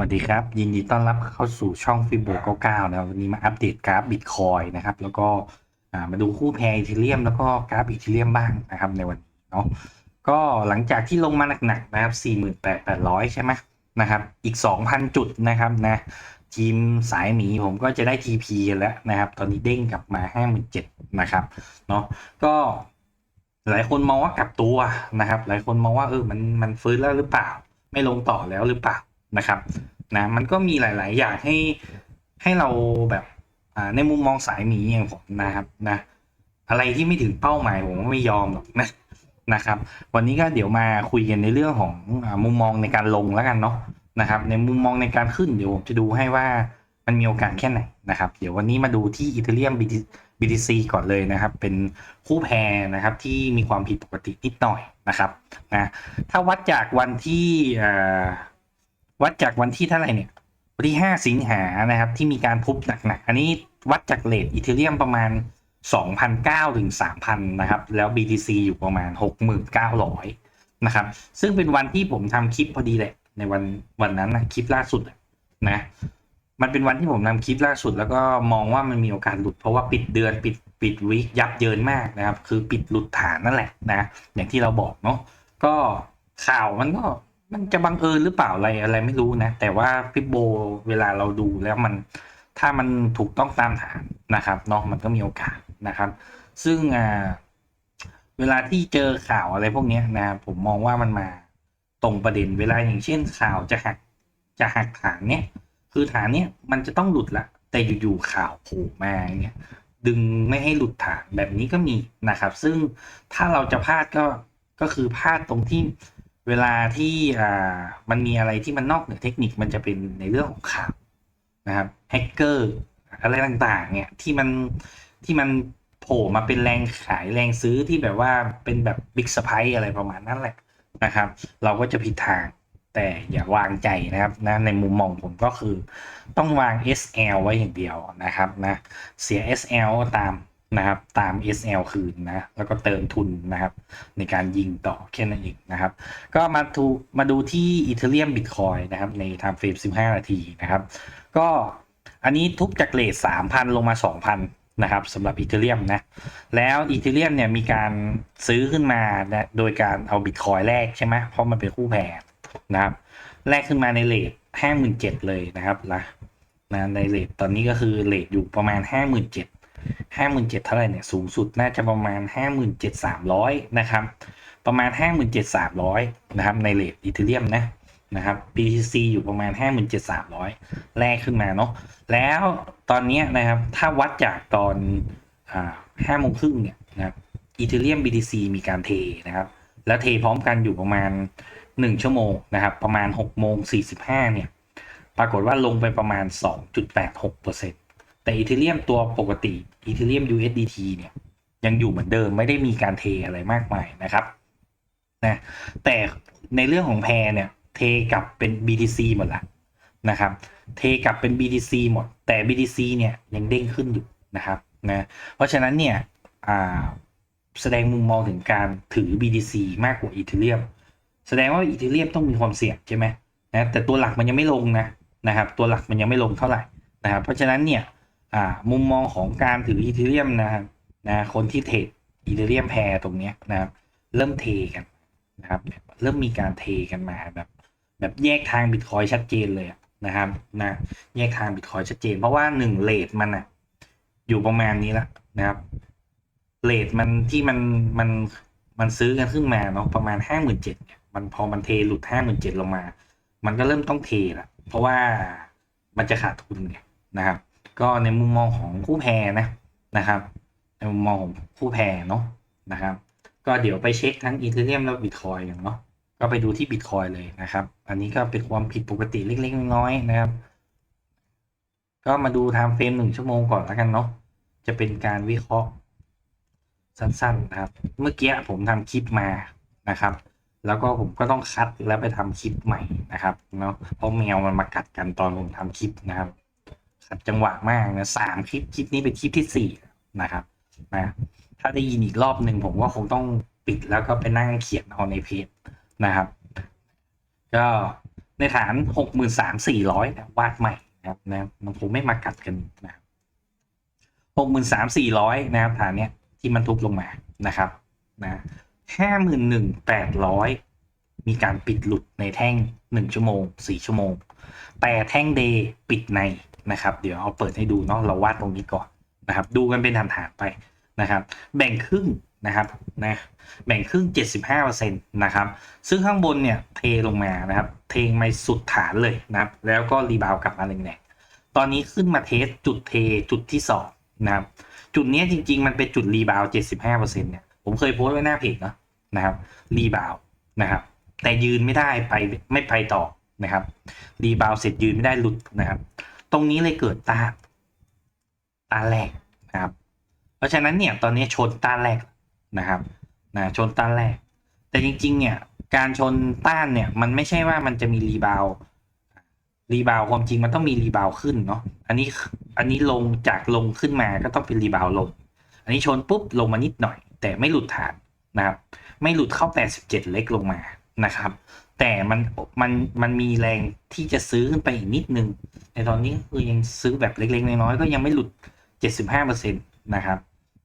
วัสดีครับ ยินดีต้อนรับเข้าสู่ช่องฟิโบ99นะครับวันนี้มาอัปเดตกราฟบิตคอยนะครับ แล้วก็มาดูคู่แพรอีเทเรียมแล้วก็กราฟอีเทเรียมบ้างนะครับในวันนี้เนาะก็หลังจากที่ลงมาหนักๆนะครับ 48,800 ใช่ไหมนะครับ อีก 2,000 จุดนะครับนะทีมสายหมีผมก็จะได้ TP กันแล้วนะครับ ตอนนี้เด้งกลับมา 57,000นะครับเนาะก็หลายคนมองว่ากลับตัวนะครับ หลายคนมองว่าเออมันมันฟื้นแล้วหรือเปล่า ไม่ลงต่อแล้วหรือเปล่า นะครับนะมันก็มีหลาย ๆ อย่างให้ให้เราแบบอ่าในมุมมองสายหมีอย่างผมนะครับนะอะไรที่ไม่ถึงเป้าหมายผมก็ไม่ยอมหรอกนะนะครับ วันนี้ก็เดี๋ยวมาคุยกันในเรื่องของอามุมมองในการลงแล้วกันเนาะนะครับ ในมุมมองในการขึ้นเดี๋ยวผมจะดูให้ว่ามันมีโอกาสแค่ไหนนะครับ เดี๋ยววันนี้มาดูที่อีเทเรียม BTC ก่อนเลยนะครับ เป็นคู่แพรนะครับที่มีความผิดปกตินิดหน่อยนะครับนะถ้าวัดจากวันที่อ วัดจากวันที่เท่าไหร่เนี่ย วันที่ 5 สิงหานะครับ ที่มีการทุบหนักๆ อันนี้วัดจากเลทอีเทเรียมประมาณ2,009ถึง3,000 นะครับ แล้ว BTC อยู่ประมาณ 6,900 นะครับ ซึ่งเป็นวันที่ผมทำคลิปพอดีแหละ ในวันวันนั้นนะคลิปล่าสุดนะ มันเป็นวันที่ผมทำคลิปล่าสุด แล้วก็มองว่ามันมีโอกาสหลุด เพราะว่าปิดเดือนปิดปิดวิกยับเยินมากนะครับ คือปิดหลุดฐานนั่นแหละนะ อย่างที่เราบอกเนาะ ก็ข่าวมันก็ มันจะบังเอิญหรือเปล่าอะไรอะไรไม่รู้นะ แต่ว่าฟิโบเวลาเราดูแล้วมันถ้ามันถูกต้องตามฐานนะครับเนาะมันก็มีโอกาสนะครับ ซึ่งอ่าเวลาที่เจอข่าวอะไรพวกนี้นะครับผมมองว่ามันมาตรงประเด็นเวลาอย่างเช่นข่าวจะหักจะหักฐานเนี้ยคือฐานเนี้ยมันจะต้องหลุดละ แต่อยู่ๆข่าวโผล่มาเงี้ยดึงไม่ให้หลุดฐานแบบนี้ก็มีนะครับ ซึ่งถ้าเราจะพลาดก็ก็คือพลาดตรงที่ เวลาที่อ่ามันมีอะไรที่มันนอกเหนือเทคนิคมันจะเป็นในเรื่องของข่าวนะครับแฮกเกอร์อะไรต่างๆ เนี่ยที่มันที่มันโผล่มาเป็นแรงขายแรงซื้อที่แบบว่าเป็นแบบบิ๊กสไปอะไรประมาณนั้นแหละนะครับ เราก็จะผิดทางแต่อย่าวางใจนะครับนะในมุมมองผมก็คือ ต้องวาง SL ไว้อย่างเดียวนะครับนะเสีย SL ตาม นะครับตาม SL คืนนะแล้วก็เติมทุนนะครับ ในการยิงต่อแค่นั้นเองนะครับ ก็มาดูมาดูที่ Ethereum Bitcoin นะครับ ใน time frame 15 นาทีนะครับ ก็อันนี้ทุบจากเลท3,000 ลงมา 2,000 นะครับสำหรับ Ethereum นะ แล้ว Ethereum เนี่ยมีการซื้อขึ้นมานะโดยการเอา Bitcoin แลกใช่ไหมเพราะมันเป็นคู่แพรนะครับแลกขึ้นมาในเลทห้าหมื่นเจ็ดเลยนะครับนะนะในเลทตอนนี้ก็คือเลทอยู่ประมาณห้าหมื่นเจ็ด ห้าหมื่นเจ็ดเท่าไหร่เนี่ยสูงสุดน่าจะประมาณห้าหมื่นเจ็ดสามร้อยนะครับ ประมาณห้าหมื่นเจ็ดสามร้อยนะครับในเลทอีเทเรียมนะนะครับ BTC อยู่ประมาณห้าหมื่นเจ็ดสามร้อยแลกขึ้นมาเนาะ แล้วตอนนี้นะครับ ถ้าวัดจากตอนห้าโมงครึ่งเนี่ยนะครับอีเทเรียม BTC มีการเทนะครับ แล้วเทพร้อมกันอยู่ประมาณหนึ่งชั่วโมงนะครับ ประมาณหกโมงสี่สิบห้าเนี่ย ปรากฏว่าลงไปประมาณสองจุดแปดหกเปอร์เซ็น แต่อีเทเรียมตัวปกติอีเทเรียม USDT เนี่ยยังอยู่เหมือนเดิมไม่ได้มีการเทอะไรมากมายนะครับนะแต่ในเรื่องของแพรเนี่ยเทกลับเป็น BTC หมดละนะครับ เทกลับเป็น BTC หมด แต่ BTC เนี่ยยังเด้งขึ้นอยู่นะครับนะเพราะฉะนั้นเนี่ยอ่าแสดงมุมมองถึงการถือ BTC มากกว่าอีเทเรียมแสดงว่าอีเทเรียมต้องมีความเสี่ยงใช่ไหมนะแต่ตัวหลักมันยังไม่ลงนะนะครับ ตัวหลักมันยังไม่ลงเท่าไหร่นะครับ เพราะฉะนั้นเนี่ย อ่า มุมมองของการถืออีเทเรียมนะครับนะคนที่เทรดอีเทเรียมแพรตรงเนี้ยนะครับเริ่มเทกันนะครับเริ่มมีการเทกันมาแบบแบบแยกทางบิตคอยชัดเจนเลยนะครับนะแยกทางบิตคอยชัดเจน เพราะว่าหนึ่งเลทมันอะอยู่ประมาณนี้ละนะครับเลทมันที่มันมันมันซื้อกันขึ้นมาเนาะประมาณห้าหมื่นเจ็ดมันพอมันเทหลุดห้าหมื่นเจ็ดลงมา มันก็เริ่มต้องเทละเพราะว่ามันจะขาดทุนไงนะครับ ก็ในมุมมองของคู่แพรนะนะครับในมุมมองของคู่แพรเนาะนะครับ ก็เดี๋ยวไปเช็คทั้งอีเทเรียมแล้วบิตคอยกันเนาะก็ไปดูที่บิตคอยเลยนะครับ อันนี้ก็เป็นความผิดปกติเล็กๆน้อยๆนะครับ ก็มาดูไทม์เฟรมหนึ่งชั่วโมงก่อนแล้วกันเนาะจะเป็นการวิเคราะห์สั้นๆนะครับ เมื่อกี้ผมทำคลิปมานะครับ แล้วก็ผมก็ต้องคัดแล้วไปทำคลิปใหม่นะครับเนาะเพราะแมวมันมากัดกันตอนผมทำคลิปนะครับ จังหวะมากนะสามคลิปคลิปนี้เป็นคลิปที่สี่นะครับนะถ้าได้ยินอีกรอบหนึ่งผมก็คงต้องปิดแล้วก็ไปนั่งเขียนเอาในเพจนะครับ ก็ในฐานหกหมื่นสามสี่ร้อยวาดใหม่นะครับนะมันคงไม่มากัดกันนะครับหกหมื่นสามสี่ร้อยนะครับฐานเนี้ยที่มันทุบลงมานะครับนะห้าหมื่นหนึ่งแปดร้อยมีการปิดหลุดในแท่งหนึ่งชั่วโมงสี่ชั่วโมง แต่แท่งเดย์ปิดใน นะครับ เดี๋ยวเอาเปิดให้ดูเนาะเราวาดตรงนี้ก่อนนะครับ ดูกันเป็นฐานๆไปนะครับ แบ่งครึ่งนะครับนะแบ่งครึ่ง 75%นะครับ ซึ่งข้างบนเนี่ยเทลงมานะครับ เทงมาสุดฐานเลยนะครับ แล้วก็รีบาวกลับมาแรงๆตอนนี้ขึ้นมาเทสจุดเทจุดที่สองนะครับ จุดนี้จริง ๆ มันเป็นจุดรีบาว 75%เนี่ยผมเคยโพสต์ไว้หน้าเพจเนาะนะครับรีบาวนะครับ แต่ยืนไม่ได้ไปไม่ไปต่อนะครับรีบาวเสร็จยืนไม่ได้หลุดนะครับ ตรงนี้เลยเกิดต้านต้านแรกนะครับ เพราะฉะนั้นเนี่ยตอนนี้ชนต้านแรกนะครับนะชนต้านแรก แต่จริง ๆ เนี่ย การชนต้านเนี่ย มันไม่ใช่ว่ามันจะมีรีบาวรีบาวความจริงมันต้องมีรีบาวขึ้นเนาะอันนี้อันนี้ลงจากลงขึ้นมาก็ต้องเป็นรีบาวลง อันนี้ชนปุ๊บลงมานิดหน่อย แต่ไม่หลุดฐานนะครับ ไม่หลุดเข้า 87 เล็กลงมานะครับ แต่มันมันมันมีแรงที่จะซื้อขึ้นไปอีกนิดนึง ในตอนนี้คือยังซื้อแบบเล็กๆน้อยๆก็ยังไม่หลุด 75%นะครับ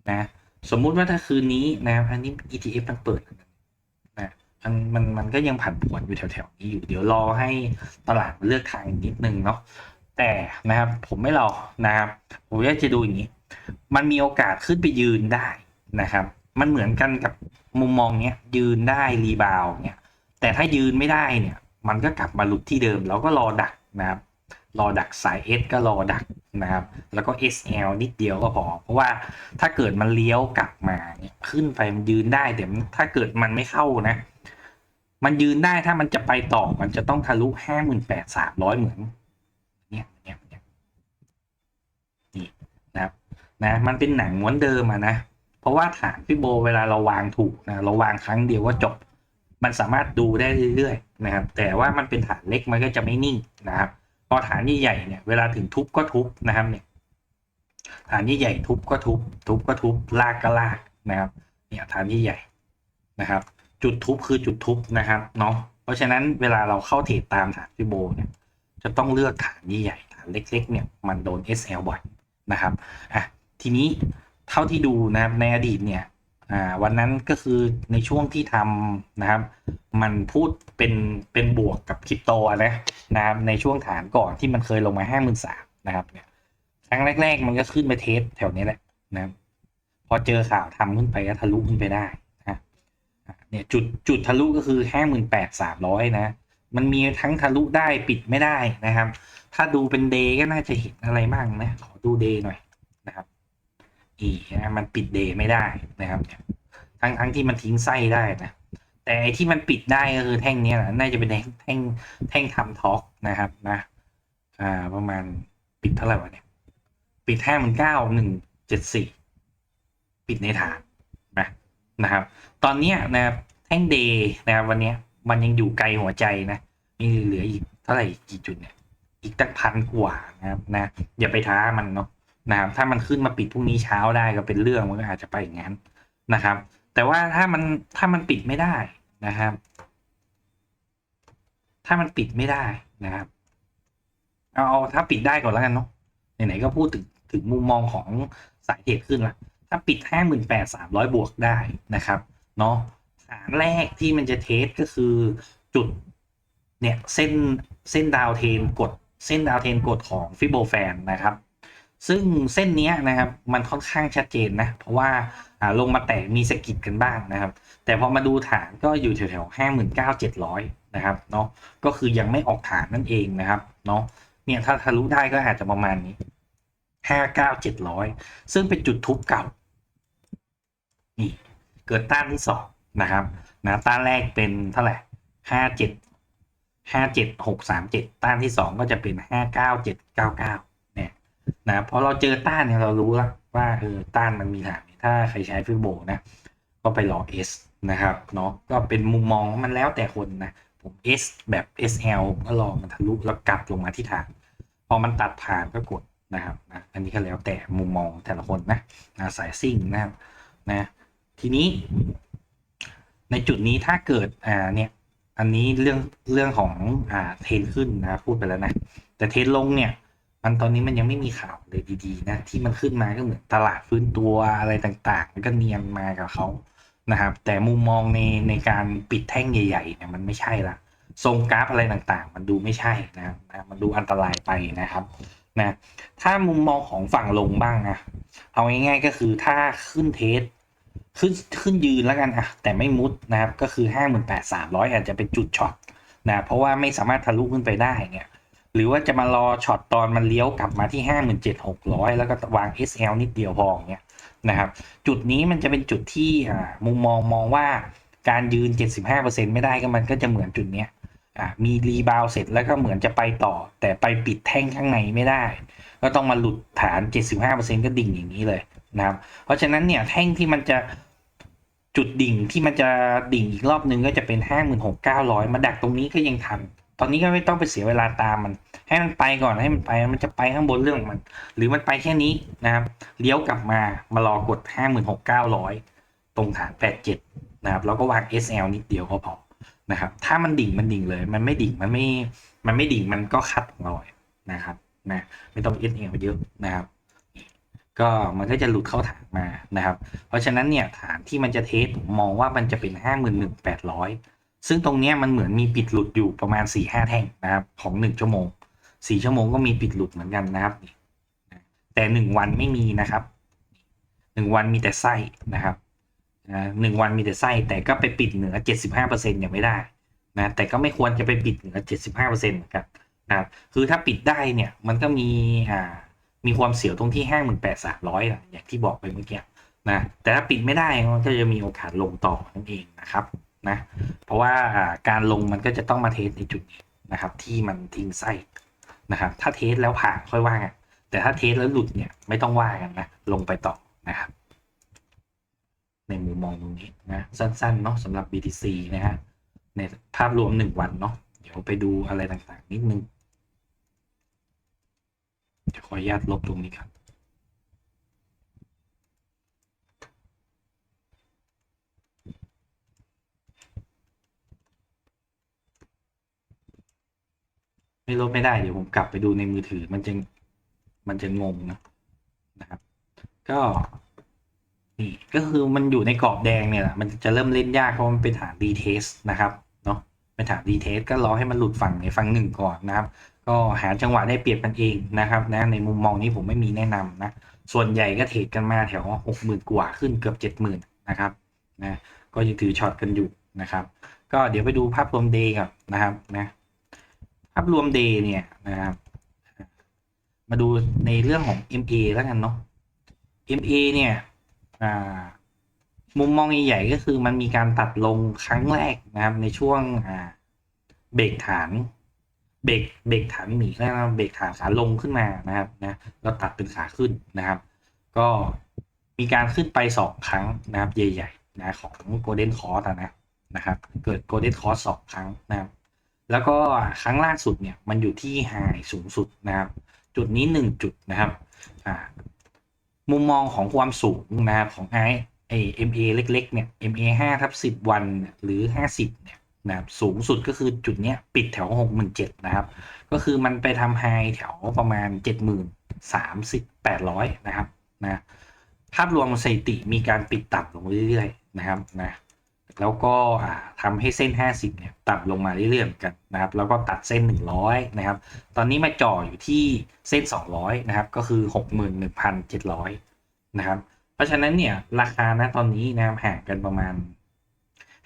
นะสมมุติว่าถ้าคืนนี้นะครับอันนี้ ETF มันเปิดนะมันมันมันก็ยังผันผวนอยู่แถวๆนี้อยู่เดี๋ยวรอให้ตลาดเลือกทางอีกนิดนึงเนาะแต่นะครับผมไม่รอนะครับผมอยากจะดูอย่างนี้ มันมีโอกาสขึ้นไปยืนได้นะครับ มันเหมือนกันกับมุมมองเนี้ยยืนได้รีบาวเนี้ย แต่ถ้ายืนไม่ได้เนี่ย มันก็กลับมาหลุดที่เดิมเราก็รอดักนะครับ รอดักสาย S ก็รอดักนะครับ แล้วก็ SL นิดเดียวก็พอ เพราะว่าถ้าเกิดมันเลี้ยวกลับมาเนี่ยขึ้นไปมันยืนได้แต่ถ้าเกิดมันไม่เข้านะ มันยืนได้ถ้ามันจะไปต่อมันจะต้องทะลุห้าหมื่นแปดสามร้อยเหมือนเนี่ยเนี่ยเนี่ยนี่นะครับนะมันเป็นหนังม้วนเดิมอะนะ เพราะว่าฐานพี่โบเวลาเราวางถูกนะเราวางครั้งเดียวว่าจบ มันสามารถดูได้เรื่อยๆนะครับ แต่ว่ามันเป็นฐานเล็กมันก็จะไม่นิ่งนะครับ พอฐานใหญ่เนี่ยเวลาถึงทุบก็ทุบนะครับเนี่ยฐานใหญ่ทุบก็ทุบ ทุบก็ทุบลากก็ลากนะครับ เนี่ยฐานใหญ่นะครับ จุดทุบคือจุดทุบนะครับเนาะเพราะฉะนั้นเวลาเราเข้าเทรดตามฐานฟิโบเนี่ยจะต้องเลือกฐานใหญ่ฐานเล็กๆเนี่ยมันโดน SL บ่อยนะครับอะทีนี้เท่าที่ดูนะครับในอดีตเนี่ย อ่าวันนั้นก็คือในช่วงที่ทำนะครับ มันพูดเป็นเป็นบวกกับคริปโตอะนะนะครับในช่วงฐานก่อนที่มันเคยลงมาห้าหมื่นสามนะครับเนี่ยครั้งแรก ๆ มันก็ขึ้นไปเทสแถวนี้แหละนะครับพอเจอข่าวทำขึ้นไปก็ทะลุขึ้นไปได้นะเนี่ยจุดจุดทะลุก็คือห้าหมื่นแปดสามร้อยนะมันมีทั้งทะลุได้ปิดไม่ได้นะครับ ถ้าดูเป็นเดย์ก็น่าจะเห็นอะไรบ้างนะขอดูเดย์หน่อย นะมันปิดเดย์ไม่ได้นะครับ ทั้งทั้งที่มันทิ้งไส้ได้นะ แต่ไอที่มันปิดได้ก็คือแท่งนี้แหละน่าจะเป็นแท่งแท่งแท่งทำท็อกนะครับนะอ่าประมาณปิดเท่าไหร่วะเนี่ย ปิดห้าหมื่นเก้าหนึ่งเจ็ดสี่ปิดในฐานนะนะครับ ตอนเนี้ยนะครับแท่งเดย์นะครับวันเนี้ยมันยังอยู่ไกลหัวใจนะมีเหลืออีกเท่าไหร่กี่จุดเนี่ยอีกตั้งพันกว่านะครับนะอย่าไปท้ามันเนาะ นะครับ ถ้ามันขึ้นมาปิดพรุ่งนี้เช้าได้ก็เป็นเรื่องมันก็อาจจะไปอย่างนั้นนะครับ แต่ว่าถ้ามันถ้ามันปิดไม่ได้นะครับ ถ้ามันปิดไม่ได้นะครับ เอาเอาถ้าปิดได้ก่อนแล้วกันเนาะไหนๆก็พูดถึงถึงมุมมองของสายเทรดขึ้นละถ้าปิดห้าหมื่นแปดสามร้อยบวกได้นะครับเนาะฐานแรกที่มันจะเทสก็คือจุดเนี่ยเส้นเส้นดาวเทนกดเส้นดาวเทนกดของฟิโบแฟนนะครับ ซึ่งเส้นนี้นะครับมันค่อนข้างชัดเจนนะ เพราะว่าลงมาแตะมีสะกิดกันบ้างนะครับ แต่พอมาดูฐานก็อยู่แถวๆห้าหมื่นเก้าเจ็ดร้อยนะครับเนาะก็คือยังไม่ออกฐานนั่นเองนะครับเนาะเนี่ยถ้าทะลุได้ก็อาจจะประมาณนี้ห้าเก้าเจ็ดร้อยซึ่งเป็นจุดทุบเก่านี่เกิดต้านที่สองนะครับนะต้านแรกเป็นเท่าไหร่ห้าเจ็ดห้าเจ็ดหกสามเจ็ดต้านที่สองก็จะเป็นห้าเก้าเจ็ดเก้าเก้า นะพอเราเจอต้านเนี่ยเรารู้แล้วว่าเออต้านมันมีฐานถ้าใครใช้ฟิโบนะ ก็ไปรอ S นะครับเนาะก็เป็นมุมมองมันแล้วแต่คนนะผม S แบบ SL ก็รอมันทะลุแล้วกลับลงมาที่ฐาน พอมันตัดผ่านก็กดนะครับนะอันนี้ก็แล้วแต่มุมมองแต่ละคนนะนะสายซิ่งนะครับนะทีนี้ ในจุดนี้ถ้าเกิดอ่าเนี่ยอันนี้เรื่องเรื่องของอ่าเทนขึ้นนะพูดไปแล้วนะ แต่เทนลงเนี่ย มันตอนนี้มันยังไม่มีข่าวเลยดีๆนะที่มันขึ้นมาก็เหมือนตลาดฟื้นตัวอะไรต่างๆมันก็เนียนมากับเขานะครับ แต่มุมมองในในการปิดแท่งใหญ่ๆเนี่ยมันไม่ใช่ละทรงกราฟอะไรต่างๆ มันดูไม่ใช่นะครับนะมันดูอันตรายไปนะครับนะถ้ามุมมองของฝั่งลงบ้างนะเอาง่ายๆก็คือถ้าขึ้นเทสขึ้นขึ้นยืนแล้วกันอะแต่ไม่มุดนะครับก็คือห้าหมื่นแปดสามร้อยอาจจะเป็นจุดช็อตนะเพราะว่าไม่สามารถทะลุขึ้นไปได้เนี่ย หรือว่าจะมารอช็อตตอนมันเลี้ยวกลับมาที่ห้าหมื่นเจ็ดหกร้อยแล้วก็วาง SL นิดเดียวพออย่างเงี้ยนะครับ จุดนี้มันจะเป็นจุดที่มุมมองมองว่าการยืน 75%ไม่ได้ก็มันก็จะเหมือนจุดเนี้ยมีรีบาวเสร็จแล้วก็เหมือนจะไปต่อ แต่ไปปิดแท่งข้างในไม่ได้ ก็ต้องมาหลุดฐาน 75%ก็ดิ่งอย่างนี้เลยนะครับ เพราะฉะนั้นเนี่ยแท่งที่มันจะจุดดิ่งที่มันจะดิ่งอีกรอบนึงก็จะเป็นห้าหมื่นหกเก้าร้อยมาดักตรงนี้ก็ยังทัน อนนี้ก็ไม่ต้องไปเสียเวลาตามมัน ให้มันไปก่อนให้มันไปมันจะไปข้างบนเรื่องมัน หรือมันไปแค่นี้นะครับเลี้ยวกลับมามารอกด 56,900 ตรงฐาน 87 นะครับแล้วก็วาง SL นิดเดียวก็พอนะครับ ถ้ามันดิ่งมันดิ่งเลย มันไม่ดิ่งมันไม่มันไม่ดิ่งมันก็คัดลอยนะครับนะไม่ต้อง SL เยอะนะครับก็มันก็จะหลุดเข้าฐานมานะครับ เพราะฉะนั้นเนี่ยฐานที่มันจะเทสมองว่ามันจะเป็น 51,800 ซึ่งตรงนี้มันเหมือนมีปิดหลุดอยู่ประมาณสี่ห้าแท่งนะครับของหนึ่งชั่วโมงสี่ชั่วโมงก็มีปิดหลุดเหมือนกันนะครับแต่หนึ่งวันไม่มีนะครับหนึ่งวันมีแต่ไส้นะครับหนึ่งวันมีแต่ไส้แต่ก็ไปปิดเหนือเจ็ดสิบห้าเปอร์เซ็นต์ยังไม่ได้นะแต่ก็ไม่ควรจะไปปิดเหนือเจ็ดสิบห้าเปอร์เซ็นต์เหมือนกันนะครับคือถ้าปิดได้เนี่ยมันก็มีอ่ามีความเสี่ยวตรงที่ห้าหมื่นแปดสามร้อยอย่างที่บอกไปเมื่อกี้นะแต่ถ้าปิดไม่ได้มันก็จะมีโอกาสลงต่อนั่นเองนะครับ นะเพราะว่าการลงมันก็จะต้องมาเทสในจุดนะครับ ที่มันทิ้งไส้นะครับ ถ้าเทสแล้วผ่านค่อยว่ากันแต่ถ้าเทสแล้วหลุดเนี่ยไม่ต้องว่ากันนะลงไปต่อนะครับ ในมุมมองตรงนี้นะสั้นๆเนาะสำหรับ BTC นะฮะในภาพรวมหนึ่งวันเนาะเดี๋ยวไปดูอะไรต่างๆ นิดนึงจะขออนุญาตลบตรงนี้ครับ ไม่ลบไม่ได้เดี๋ยวผมกลับไปดูในมือถือมันจะมันจะงงนะนะครับ ก็นี่ก็คือมันอยู่ในกรอบแดงเนี่ยแหละมันจะเริ่มเล่นยากเพราะมันเป็นฐานรีเทสนะครับเนาะเป็นฐานรีเทสก็รอให้มันหลุดฝั่งในฝั่งหนึ่งก่อนนะครับ ก็หาจังหวะได้เปรียบกันเองนะครับนะในมุมมองนี้ผมไม่มีแนะนำนะส่วนใหญ่ก็เทรดกันมาแถวหกหมื่นกว่าขึ้นเกือบเจ็ดหมื่นนะครับนะก็ยังถือช็อตกันอยู่นะครับ ก็เดี๋ยวไปดูภาพรวมเดย์กับนะครับนะ ภาพรวมเดย์เนี่ยนะครับ มาดูในเรื่องของ MA แล้วกันเนาะ MA เนี่ยมุมมองใหญ่ๆก็คือมันมีการตัดลงครั้งแรกนะครับ ในช่วงเบรกฐานเบรกเบรกฐานหมีแล้วเบรกฐานขาลงขึ้นมานะครับนะแล้วตัดเป็นขาขึ้นนะครับ ก็มีการขึ้นไปสองครั้งนะครับ ใหญ่ๆนะของโกลเด้นคอร์สนะนะครับ เกิดโกลเด้นคอร์สสองครั้งนะครับ แล้วก็ครั้งล่าสุดเนี่ยมันอยู่ที่ไฮสูงสุดนะครับ จุดนี้หนึ่งจุดนะครับมุมมองของความสูงนะครับของไอไอ MA เอเล็กๆเนี่ย MA ห้าทับสิบวันหรือห้าสิบเนี่ยนะครับสูงสุดก็คือจุดเนี้ยปิดแถวหกหมื่นเจ็ดนะครับ ก็คือมันไปทำไฮแถวประมาณเจ็ดหมื่นสามสิบแปดร้อยนะครับนะภาพรวมสถิติมีการปิดต่ำลงเรื่อยๆนะครับนะ แล้วก็ทำให้เส้น 50เนี่ยต่ำลงมาเรื่อยๆเหมือนกันนะครับ แล้วก็ตัดเส้น 100 นะครับ ตอนนี้มาจ่ออยู่ที่เส้น 200 นะครับ ก็คือ 61,700 นะครับ เพราะฉะนั้นเนี่ยราคานะตอนนี้นะครับห่างกันประมาณ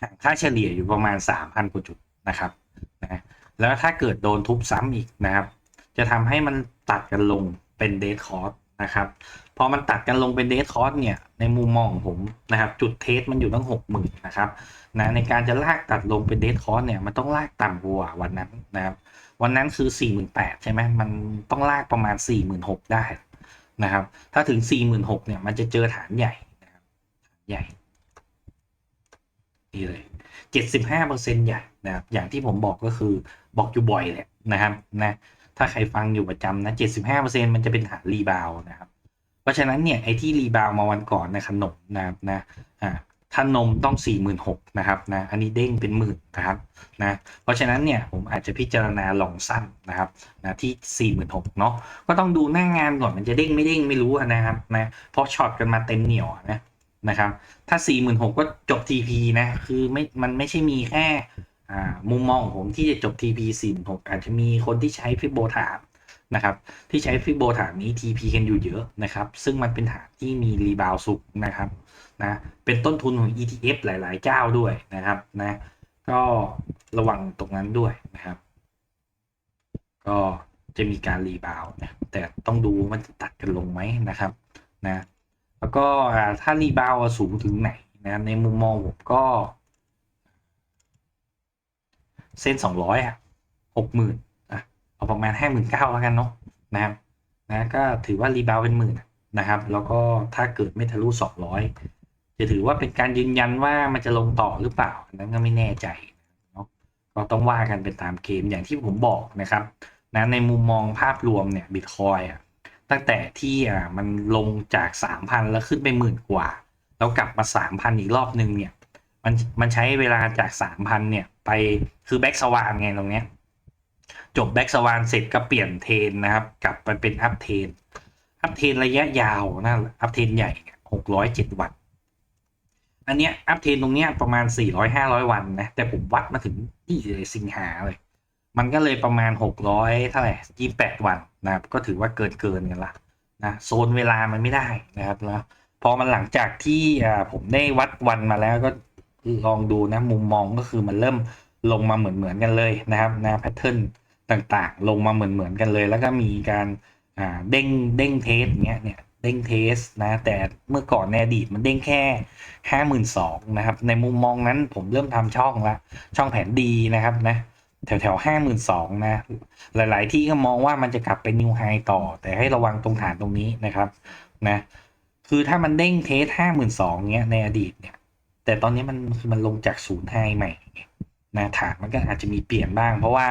ห่างค่าเฉลี่ยอยู่ประมาณ 3,000กว่าจุดนะครับนะแล้วถ้าเกิดโดนทุบซ้ำอีกนะครับ จะทำให้มันตัดกันลงเป็นเดทคอร์สนะครับ พอมันตัดกันลงเป็นเดทคอร์สเนี่ยในมุมมองของผมนะครับ จุดเทสมันอยู่ตั้งหกหมื่นนะครับนะในการจะลากตัดลงเป็นเดทคอร์สเนี่ยมันต้องลากต่ำกว่าวันนั้นนะครับ วันนั้นคือ4 8 0 0 0ใช่ไหมมันต้องลากประมาณ4 6 0 0 0ได้นะครับ ถ้าถึง4 6 0 0 0เนี่ยมันจะเจอฐานใหญ่นะครับใหญ่นี่เลย75%ใหญ่นะครับอย่างที่ผมบอกก็คือบอกอยู่บ่อยแหละนะครับนะถ้าใครฟังอยู่ประจำนะ75%มันจะเป็นฐานรีบาวนะครับ ราะฉะนั้นเนี่ยไอ้ที่รีบาวมาวันก่อนในขนมนะครับนะอ่าถ้านมต้อง 46,000นะครับนะอันนี้เด้งเป็นหมื่นนะครับนะเพราะฉะนั้นเนี่ยผมอาจจะพิจารณาลองสั้นนะครับนะที่ 46,000เนาะก็ต้องดูหน้างานก่อนมันจะเด้งไม่เด้งไม่รู้นะครับนะเพราะช็อตกันมาเต็มเหนียวนะนะครับถ้า 46,000ก็จบ TP นะคือไม่มันไม่ใช่มีแค่อ่ามุมมองของผมที่จะจบ TP 46อาจจะมีคนที่ใช้ฟิโบฐาน นะครับที่ใช้ฟิโบฐานนี้ TP กันอยู่เยอะนะครับซึ่งมันเป็นฐานที่มีรีบาวสุกนะครับนะเป็นต้นทุนของ ETF หลาย ๆ เจ้าด้วยนะครับนะก็ระวังตรงนั้นด้วยนะครับ ก็จะมีการรีบาวนะแต่ต้องดูว่ามันจะตัดกันลงไหมนะครับนะแล้วก็ถ้ารีบาวสูงถึงไหนนะในมุมมองผมก็ เส้น 200อะ60,000อะเอา ประมาณ 59,000แล้วกันเนาะนะครับนะก็ถือว่ารีบาวเป็นหมื่นนะครับ แล้วก็ถ้าเกิดไม่ทะลุ 200 จะถือว่าเป็นการยืนยันว่ามันจะลงต่อหรือเปล่านั้นก็ไม่แน่ใจเนาะก็ต้องว่ากันเป็นตามเกมอย่างที่ผมบอกนะครับนะในมุมมองภาพรวมเนี่ยบิตคอยอะตั้งแต่ที่อ่ามันลงจาก 3,000 แล้วขึ้นไปหมื่นกว่า แล้วกลับมา 3,000 อีกรอบนึงเนี่ยมันมันใช้เวลาจาก 3,000 เนี่ย ไปคือแบ็กสว่านไงตรงเนี้ย จบแบ็กสวานเสร็จก็เปลี่ยนเทนนะครับ กลับไปเป็นอัพเทน อัพเทนระยะยาวนะอัพเทนใหญ่เนี่ย607วัน อันเนี้ยอัพเทนตรงเนี้ยประมาณ400-500วันนะ แต่ผมวัดมาถึงที่สิงหาเลย มันก็เลยประมาณ600เท่าไหร่28วันนะครับ ก็ถือว่าเกินเกินกันละนะโซนเวลามันไม่ได้นะครับแล้วพอมันหลังจากที่ผมได้วัดวันมาแล้วก็ลองดูนะมุมมองก็คือมันเริ่ม ลงมาเหมือนเหมือนๆกันเลยนะครับนะแพทเทิร์นต่างๆ ลงมาเหมือนเหมือนๆกันเลย แล้วก็มีการเด้งเด้งเทสเนี้ยเนี่ยเด้งเทสนะแต่เมื่อก่อนในอดีตมันเด้งแค่ห้าหมื่นสองนะครับในมุมมองนั้นผมเริ่มทำช่องละช่องแผนดีนะครับนะแถวแถวห้าหมื่นสองนะ หลาย ๆ ที่ก็มองว่ามันจะกลับเป็นนิวไฮต่อ แต่ให้ระวังตรงฐานตรงนี้นะครับนะ คือถ้ามันเด้งเทสห้าหมื่นสองเนี้ยในอดีตเนี่ย แต่ตอนนี้มันคือมันลงจากศูนย์ไฮใหม่ นะฐานมันก็อาจจะมีเปลี่ยนบ้าง เพราะว่า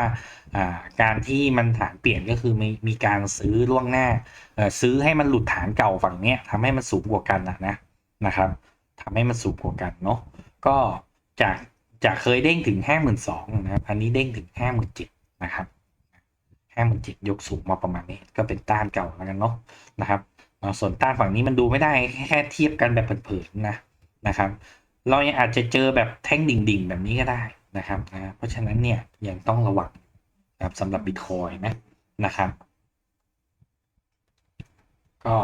การที่มันฐานเปลี่ยนก็คือมีมีการซื้อล่วงหน้าซื้อให้มันหลุดฐานเก่าฝั่งเนี้ยทำให้มันสูงกว่ากันนะนะนะครับทำให้มันสูงกว่ากันเนาะก็จากจากเคยเด้งถึงห้าหมื่นสองนะครับอันนี้เด้งถึงห้าหมื่นเจ็ดนะครับห้าหมื่นเจ็ดยกสูงมาประมาณนี้ ก็เป็นต้านเก่าแล้วกันเนาะนะครับส่วนต้านฝั่งนี้มันดูไม่ได้แค่เทียบกันแบบเผินๆนะนะครับ เรายังอาจจะเจอแบบแท่งดิ่งๆ แบบนี้ก็ได้ นะครับนะเพราะฉะนั้นเนี่ยยังต้องระวังนะครับสำหรับบิตคอยนะนะครับ ก็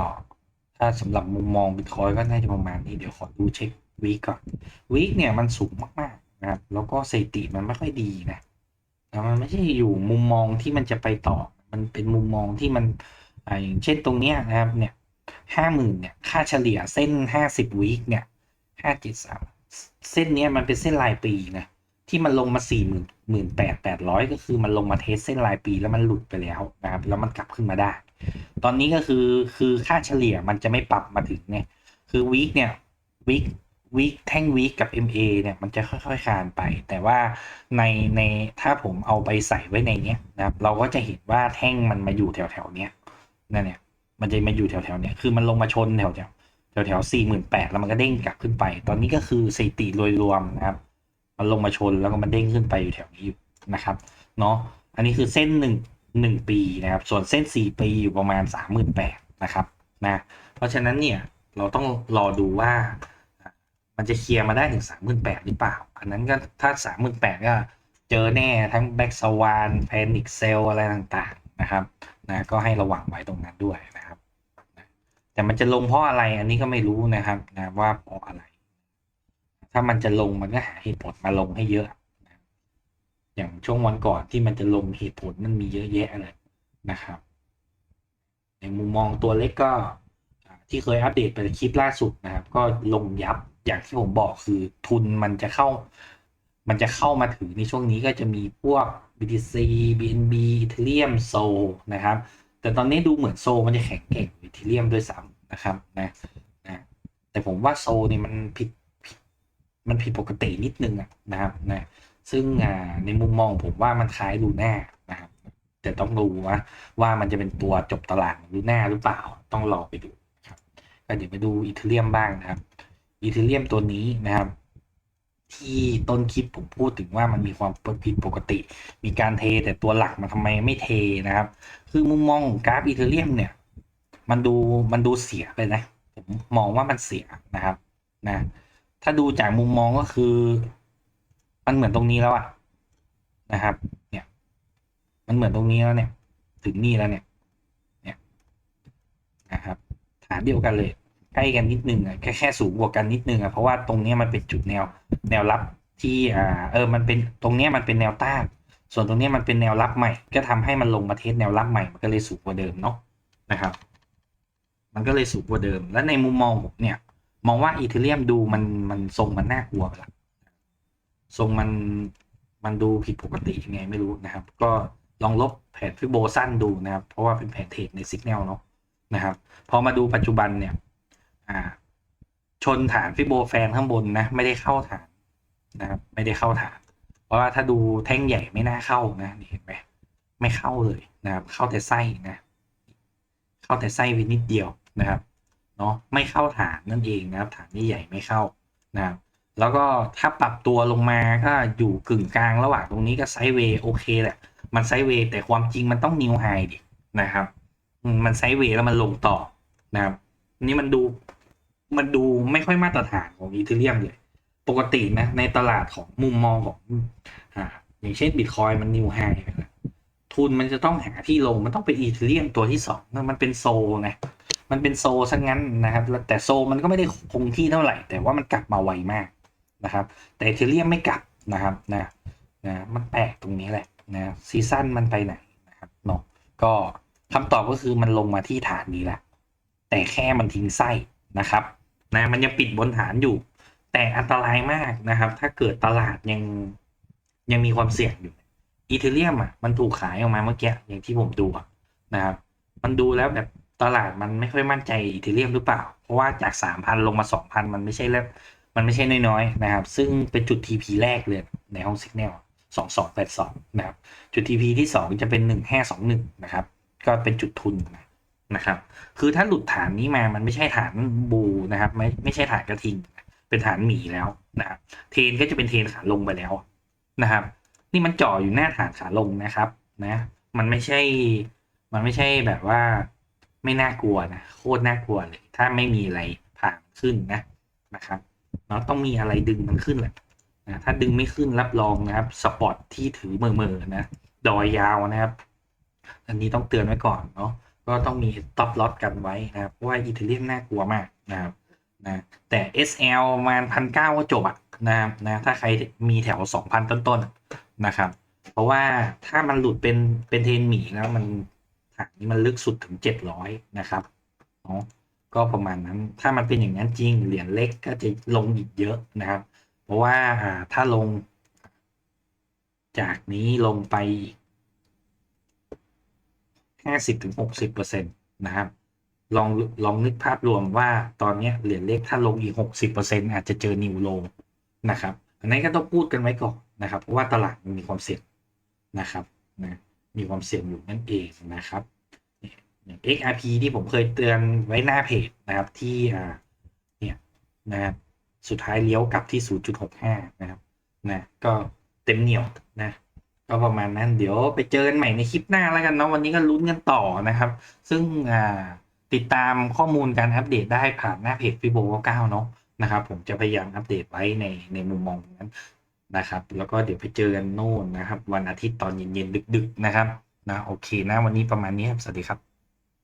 ถ้าสำหรับมุมมองบิตคอยก็น่าจะประมาณนี้เดี๋ยวขอดูเช็ควีก่อนวีเนี่ยมันสูงมากๆนะครับแล้วก็สถิติมันไม่ค่อยดีนะมันไม่ใช่อยู่มุมมองที่มันจะไปต่อ มันเป็นมุมมองที่มันอ่าอย่างเช่นตรงเนี้ยนะครับเนี่ยห้าหมื่นเนี่ยค่าเฉลี่ยเส้นห้าสิบวีคเนี่ยห้าเจ็ดสามเส้นเนี้ยมันเป็นเส้นรายปีนะ ที่มันลงมาสี่หมื่นหมื่นแปดแปดร้อยก็คือมันลงมาเทสเส้นรายปีแล้วมันหลุดไปแล้วนะครับแล้วมันกลับขึ้นมาได้ ตอนนี้ก็คือคือค่าเฉลี่ยมันจะไม่ปรับมาถึงเนี่ยคือวีคเนี่ยวีควีคแท่งวีคกับ MA เนี่ยมันจะค่อยๆคานไป แต่ว่าในในถ้าผมเอาไปใส่ไว้ในเนี้ยนะครับเราก็จะเห็นว่าแท่งมันมาอยู่แถวๆเนี้ยนั่นเนี่ยมันจะมาอยู่แถวๆเนี้ยคือมันลงมาชนแถวๆแถวแถวสี่หมื่นแปดแล้วมันก็เด้งกลับขึ้นไป ตอนนี้ก็คือสถิติโดยรวมนะครับ มันลงมาชนแล้วก็มันเด้งขึ้นไปอยู่แถวนี้อยู่นะครับเนาะอันนี้คือเส้นหนึ่งหนึ่งปีนะครับ ส่วนเส้นสี่ปีอยู่ประมาณสามหมื่นแปดนะครับนะเพราะฉะนั้นเนี่ยเราต้องรอดูว่า มันจะเคลียร์มาได้ถึงสามหมื่นแปดหรือเปล่า อันนั้นก็ถ้าสามหมื่นแปดก็เจอแน่ทั้งแบ็กสวานแพนิคเซลอะไรต่างๆนะครับนะก็ให้ระวังไว้ตรงนั้นด้วยนะครับ แต่มันจะลงเพราะอะไรอันนี้ก็ไม่รู้นะครับนะว่าเพราะอะไร ถ้ามันจะลงมันก็หาเหตุผลมาลงให้เยอะ อย่างช่วงวันก่อนที่มันจะลงเหตุผลมันมีเยอะแยะเลยนะครับ ในมุมมองตัวเล็กก็ที่เคยอัปเดตไปคลิปล่าสุดนะครับ ก็ลงยับอย่างที่ผมบอกคือทุนมันจะเข้า มันจะเข้ามาถึงในช่วงนี้ก็จะมีพวก BTC BNB Ethereum Sol นะครับ แต่ตอนนี้ดูเหมือนโซมันจะแข็งเก่ง Ethereum ด้วยซ้ำนะครับนะนะแต่ผมว่าโซนี่มันผิด มันผิดปกตินิดนึงนะครับนะซึ่งในมุมมองผมว่ามันคล้ายลูน่านะครับแต่ต้องดูว่าว่ามันจะเป็นตัวจบตลาดลูน่าหรือเปล่าต้องรอไปดูครับก็เดี๋ยวไปดูอีเทเรียมบ้างนะครับอีเทเรียมตัวนี้นะครับ ที่ต้นคลิปผมพูดถึงว่ามันมีความผิดปกติ มีการเทแต่ตัวหลักมันทำไมไม่เทนะครับ คือมุมมองของกราฟอีเทเรียมเนี่ย มันดูมันดูเสียไปนะผมมองว่ามันเสียนะครับนะ ถ้าดูจากมุมมองก็คือ มันเหมือนตรงนี้แล้วอะนะครับ เนี่ย มันเหมือนตรงนี้แล้วเนี่ย ถึงนี่แล้วเนี่ย เนี่ยนะครับ ฐานเดียวกันเลย ใกล้กันนิดนึงอะแค่แค่สูงกว่ากันนิดนึงอะเพราะว่าตรงนี้มันเป็นจุดแนว แนวรับที่อ่าเออ มันเป็นตรงนี้มันเป็นแนวต้าน ส่วนตรงนี้มันเป็นแนวรับใหม่ ก็ทำให้มันลงมาเทสแนวรับใหม่ มันก็เลยสูงกว่าเดิมเนาะนะครับ มันก็เลยสูงกว่าเดิม และในมุมมองผมเนี่ย มองว่าอีเทเรียมดูมันมันทรงมันน่ากลัวไปละทรงมันมันดูผิดปกติยังไงไม่รู้นะครับ ก็ลองลบแผนฟิโบสั้นดูนะครับ เพราะว่าเป็นแผนเทรดในสิกแนลเนาะนะครับ พอมาดูปัจจุบันเนี่ย อ่า ชนฐานฟิโบแฟนข้างบนนะ ไม่ได้เข้าฐานนะครับ ไม่ได้เข้าฐาน เพราะว่าถ้าดูแท่งใหญ่ไม่น่าเข้านะนี่เห็นไหมไม่เข้าเลยนะครับ เข้าแต่ไส้นะ เข้าแต่ไส้ไปนิดเดียวนะครับ เนาะไม่เข้าฐานนั่นเองนะครับ ฐานใหญ่ไม่เข้านะครับแล้วก็ถ้าปรับตัวลงมาก็อยู่กึ่งกลางระหว่างตรงนี้ก็ไซด์เวย์โอเคแหละ มันไซด์เวย์แต่ความจริงมันต้องนิวไฮดินะครับ มันไซด์เวย์แล้วมันลงต่อนะครับนี่มันดูมันดูไม่ค่อยมาตรฐานของอีเทเรียมเลย ปกตินะในตลาดของมุมมองของอ่าอย่างเช่นบิตคอยมันนิวไฮทุนมันจะต้องหาที่ลงมันต้องเป็นอีเทเรียมตัวที่สองมันเป็นโซนะ มันเป็นโซซะงั้นนะครับ แต่โซมันก็ไม่ได้คงที่เท่าไหร่ แต่ว่ามันกลับมาไวมากนะครับ แต่เทเรียมไม่กลับนะครับนะนะมันแปลกตรงนี้แหละนะซีซั่นมันไปไหนนะครับเนาะก็คำตอบก็คือมันลงมาที่ฐานนี้แหละ แต่แค่มันทิ้งไส้นะครับนะมันยังปิดบนฐานอยู่ แต่อันตรายมากนะครับ ถ้าเกิดตลาดยังยังมีความเสี่ยงอยู่อีเทเรียมอะมันถูกขายออกมาเมื่อกี้อย่างที่ผมดูอะนะครับ มันดูแล้วแบบ ตลาดมันไม่ค่อยมั่นใจอีเทเรียมหรือเปล่า เพราะว่าจากสามพันลงมาสองพันมันไม่ใช่แล้วมันไม่ใช่น้อยๆนะครับ ซึ่งเป็นจุด TP แรกเลยในห้องสัญญาณสองสองแปดสองนะครับ จุด TP ที่สองจะเป็นหนึ่งห้าสองหนึ่งนะครับ ก็เป็นจุดทุนนะครับ คือถ้าหลุดฐานนี้มามันไม่ใช่ฐานบูนะครับ ไม่ไม่ใช่ฐานกระทิง เป็นฐานหมีแล้วนะครับ เทนก็จะเป็นเทนขาลงไปแล้วนะครับ นี่มันจ่ออยู่หน้าฐานขาลงนะครับนะ มันไม่ใช่ มันไม่ใช่แบบว่า ไม่น่ากลัวนะโคตรน่ากลัวเลยถ้าไม่มีอะไรผ่านขึ้นนะนะครับเนาะต้องมีอะไรดึงมันขึ้นแหละนะถ้าดึงไม่ขึ้นรับรองนะครับสปอตที่ถือเมื่อๆนะดอยยาวนะครับ อันนี้ต้องเตือนไว้ก่อนเนาะก็ต้องมีต็อปล็อตกันไว้นะครับเพราะว่าอีเทเรียมน่ากลัวมากนะครับนะแต่ SL ประมาณพันเก้าก็จบอะนะครับนะถ้าใครมีแถวสองพันต้นๆนะครับ เพราะว่าถ้ามันหลุดเป็นเป็นเทรนหมีแล้วมัน ฐานนี้มันลึกสุดถึงเจ็ดร้อยนะครับเนาะก็ประมาณนั้น ถ้ามันเป็นอย่างนั้นจริง เหรียญเล็กก็จะลงอีกเยอะนะครับ เพราะว่าอ่าถ้าลง จากนี้ลงไปห้าสิบถึงหกสิบเปอร์เซ็นตนะครับ ลองลองนึกภาพรวมว่าตอนนี้เหรียญเล็กถ้าลงอีกหกสิบเปอร์เซ็นอาจจะเจอนิวโลนะครับ อันนี้ก็ต้องพูดกันไว้ก่อนนะครับ เพราะว่าตลาดมันมีความเสี่ยงนะครับนะ มีความเสี่ยงอยู่นั่นเองนะครับ XRP ที่ผมเคยเตือนไว้หน้าเพจนะครับที่อ่าเนี่ยนะครับสุดท้ายเลี้ยวกลับที่ 0.65 นะครับนะก็เต็มเหนียวนะก็ประมาณนั้นเดี๋ยวไปเจอกันใหม่ในคลิปหน้าแล้วกันเนาะวันนี้ก็ลุ้นกันต่อนะครับ ซึ่งอ่าติดตามข้อมูลการอัปเดตได้ผ่านหน้าเพจฟิโบ9เนาะนะครับ ผมจะพยายามอัปเดตไว้ในในมุมมองนั้น นะครับ แล้วก็เดี๋ยวไปเจอกันโน่นนะครับ วันอาทิตย์ตอนเย็นๆดึก ๆ นะครับนะโอเคนะวันนี้ประมาณนี้ครับสวัสดีครับ